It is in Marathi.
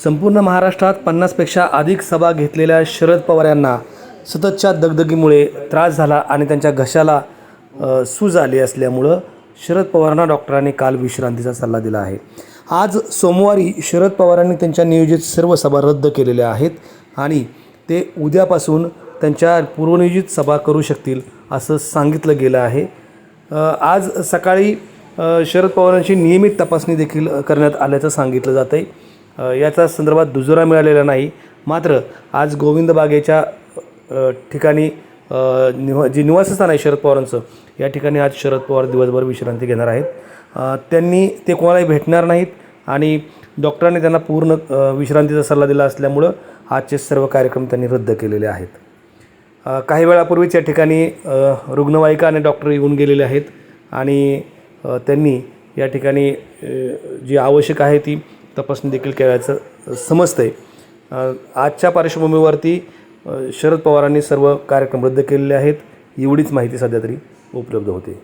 संपूर्ण महाराष्ट्रात पन्नासपेक्षा अधिक सभा घेतलेल्या शरद पवार यांना सततच्या दगदगीमुळे त्रास झाला आणि त्यांच्या घशाला सूज आली असल्यामुळं शरद पवारांना डॉक्टरांनी काल विश्रांतीचा सल्ला दिला आहे. आज सोमवारी शरद पवारांनी त्यांच्या नियोजित सर्व सभा रद्द केलेल्या आहेत आणि ते उद्यापासून त्यांच्या पूर्वनियोजित सभा करू शकतील असं सांगितलं गेलं आहे. आज सकाळी शरद पवारांची नियमित तपासणी देखील करण्यात आल्याचं सांगितलं जातं आहे याचा संदर्भात दुजोरा मिळालेला नाही. मात्र आज गोविंद बागेच्या ठिकाणी निवा जे निवासस्थान आहे शरद पवारांचं या ठिकाणी आज शरद पवार दिवसभर विश्रांती घेणार आहेत. त्यांनी ते कोणालाही भेटणार नाहीत आणि डॉक्टरांनी त्यांना पूर्ण विश्रांतीचा सल्ला दिला असल्यामुळं आजचे सर्व कार्यक्रम त्यांनी रद्द केलेले आहेत. काही वेळापूर्वीच या ठिकाणी रुग्णवाहिका आणि डॉक्टर येऊन गेलेले आहेत आणि त्यांनी या ठिकाणी जी आवश्यक आहे ती तपासणी देखील केल्याचं समजतं आहे आजच्या पार्श्वभूमीवरती शरद पवारांनी सर्व कार्यक्रम रद्द केलेले आहेत. एवढीच माहिती सध्या तरी उपलब्ध होते.